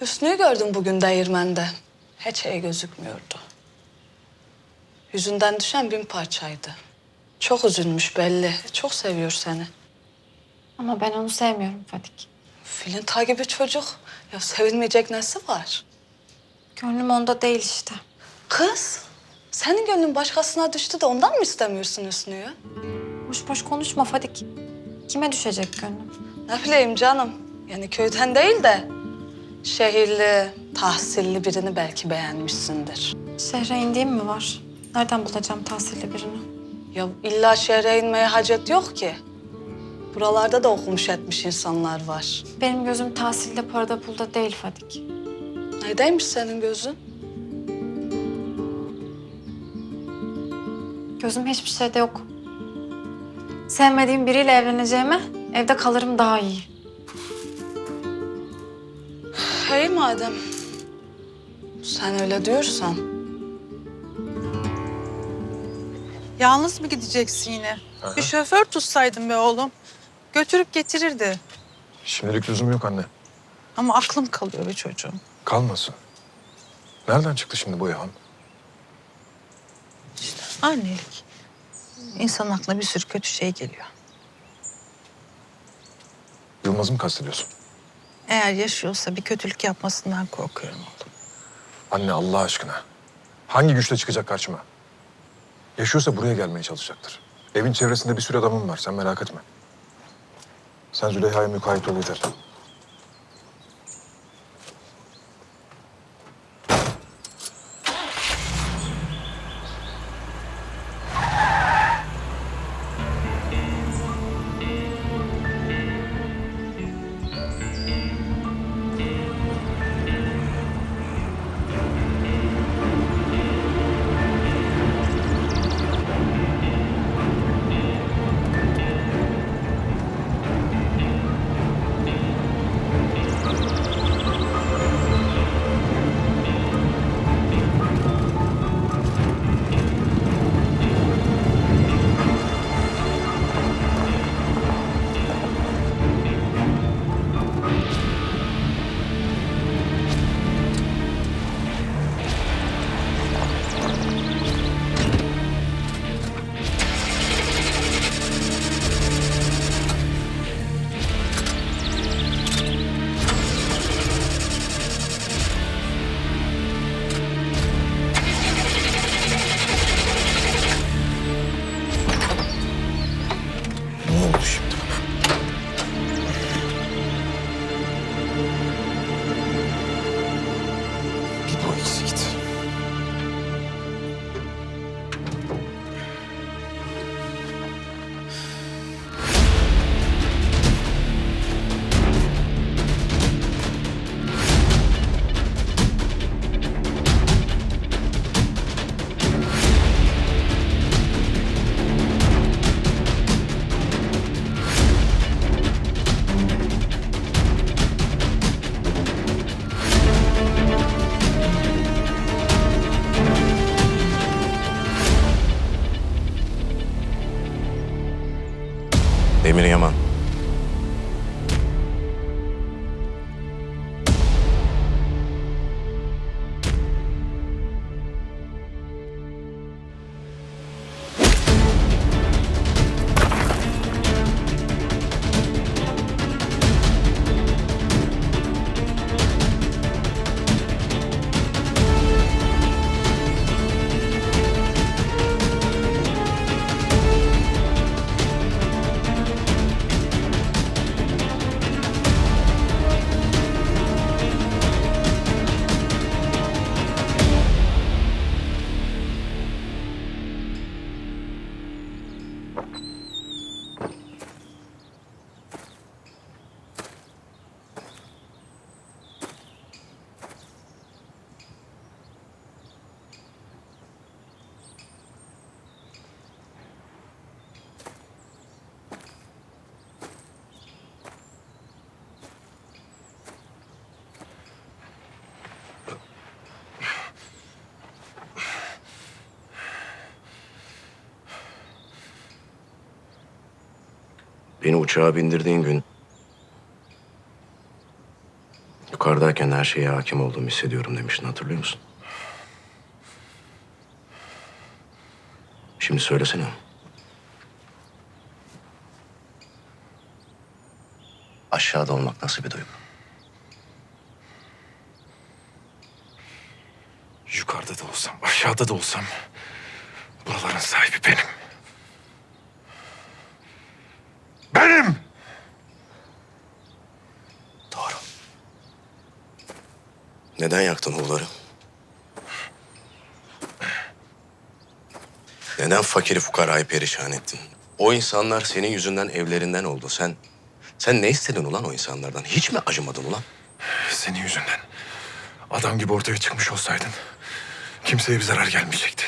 Hüsnü'yü gördüm bugün değirmende. Hiç iyi gözükmüyordu. Yüzünden düşen bin parçaydı. Çok üzülmüş belli. Çok seviyor seni. Ama ben onu sevmiyorum Fadik. Filin ta gibi çocuk. Ya sevilmeyecek nesi var? Gönlüm onda değil işte. Kız, senin gönlün başkasına düştü de ondan mı istemiyorsun Hüsnü'yü? Boş boş konuşma Fadik. Kime düşecek gönlüm? Ne bileyim canım. Yani köyden değil de şehirli, tahsilli birini belki beğenmişsindir. Şehre indiğim mi var? Nereden bulacağım tahsilli birini? Ya illa şehre inmeye hacet yok ki. Buralarda da okumuş etmiş insanlar var. Benim gözüm tahsilde, parada, pulda değil Fadik. Neydeymiş senin gözün? Gözüm hiçbir şeyde yok. Sevmediğim biriyle evleneceğime evde kalırım daha iyi. Hey madem. Sen öyle diyorsan. Yalnız mı gideceksin yine? Bir şoför tutsaydın be oğlum. Götürüp getirirdi. Şimdilik lüzum yok anne. Ama aklım kalıyor be çocuğum. Kalmasın. Nereden çıktı şimdi bu yalan? İşte annelik. İnsan aklına bir sürü kötü şey geliyor. Yılmaz'ı mı kastediyorsun? Eğer yaşıyorsa bir kötülük yapmasından korkuyorum oğlum. Anne Allah aşkına. Hangi güçle çıkacak karşıma? Yaşıyorsa buraya gelmeye çalışacaktır. Evin çevresinde bir sürü adamım var. Sen merak etme. Sen Züleyha'ya mukayyet ol yeter. Bir bu you Beni uçağa bindirdiğin gün Yukarıdayken her şeye hakim olduğumu hissediyorum demiştin hatırlıyor musun? Şimdi söylesene. Aşağıda olmak nasıl bir duygu? Yukarıda da olsam, aşağıda da olsam buraların sahibi benim. Benim! Doğru. Neden yaktın oğulları? Neden fakiri fukarayı perişan ettin? O insanlar senin yüzünden evlerinden oldu. Sen sen ne istedin ulan o insanlardan? Hiç mi acımadın ulan? Senin yüzünden adam gibi ortaya çıkmış olsaydın kimseye bir zarar gelmeyecekti.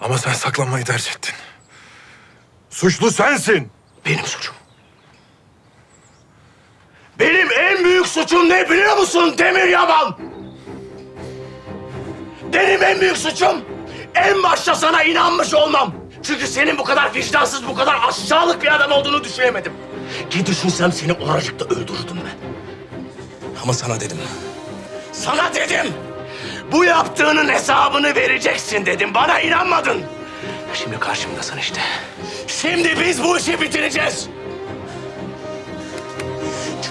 Ama sen saklanmayı tercih ettin. Suçlu sensin. Benim suçum. Benim en büyük suçum ne biliyor musun Demir Yaman? Benim en büyük suçum en başta sana inanmış olmam. Çünkü senin bu kadar vicdansız, bu kadar aşağılık bir adam olduğunu düşünemedim. Ki düşünsem seni oracıkta öldürürdüm ben. Ama sana dedim. Sana dedim. Bu yaptığının hesabını vereceksin dedim. Bana inanmadın. Şimdi karşımdasın işte. Şimdi biz bu işi bitireceğiz.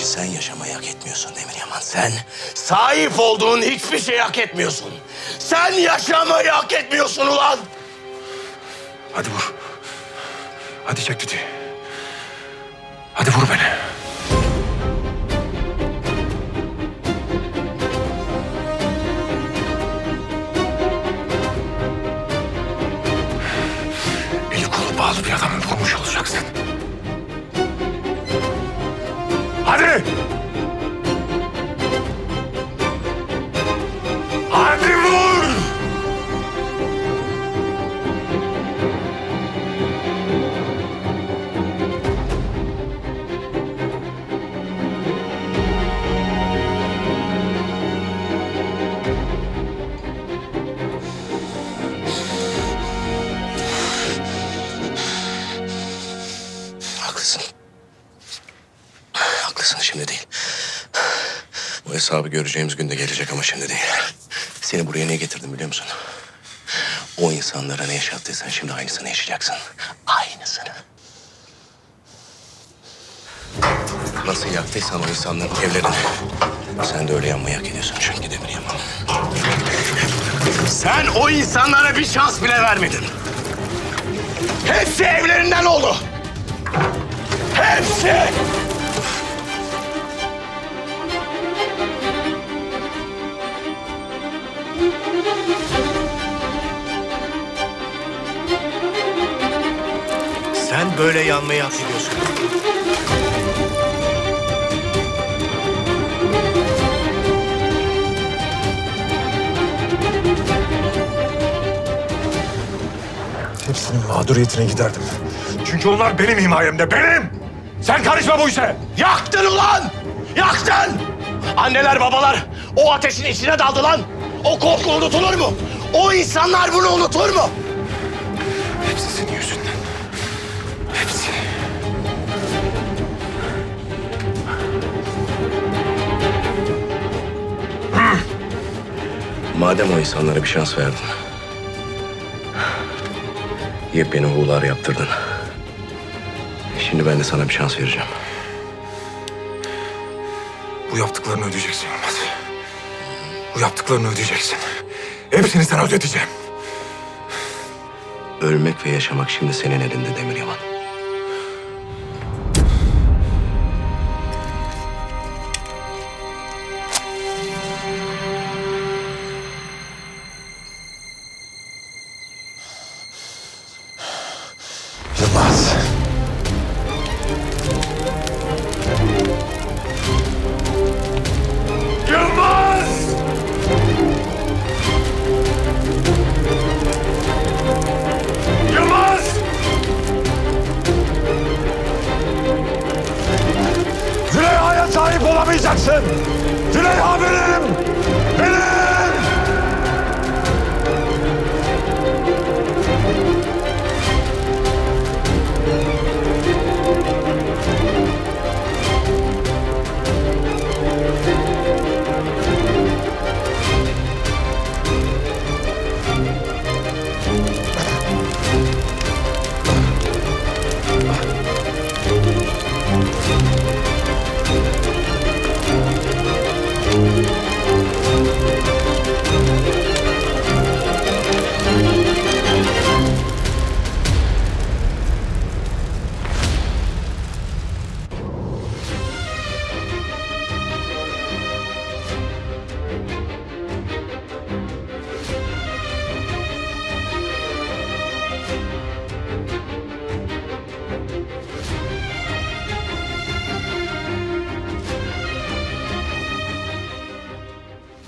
Çünkü sen yaşamayı hak etmiyorsun Demir Yaman. Sen sahip olduğun hiçbir şey hak etmiyorsun. Sen yaşamayı hak etmiyorsun ulan. Hadi vur. Hadi çek düdüğü. Hadi vur beni. Haklısın. Haklısın şimdi değil. Bu hesabı göreceğimiz gün de gelecek ama şimdi değil. Seni buraya niye getirdim biliyor musun? O insanlara ne yaşattıysan şimdi aynısını yaşayacaksın. Aynısını. Nasıl yaktıysan o insanların evlerini. Sen de öyle yanmayı hak ediyorsun çünkü Demir Yaman. Sen o insanlara bir şans bile vermedin. Hepsi evlerinden oldu. Hepsi! Sen böyle yanmayı hak ediyorsun. Hepsinin mağduriyetine giderdim. Çünkü onlar benim himayemde, benim! Sen karışma bu işe! Yaktın ulan! Yaktın! Anneler babalar o ateşin içine daldı lan. O korku unutulur mu? O insanlar bunu unutur mu? Hepsi senin yüzünden. Hepsi. Madem o insanlara bir şans verdin. Yepyeni huğular yaptırdın. Şimdi ben de sana bir şans vereceğim. Bu yaptıklarını ödeyeceksin Yılmaz. Bu yaptıklarını ödeyeceksin. Hepsini sana ödeteceğim. Ölmek ve yaşamak şimdi senin elinde Demir Yaman.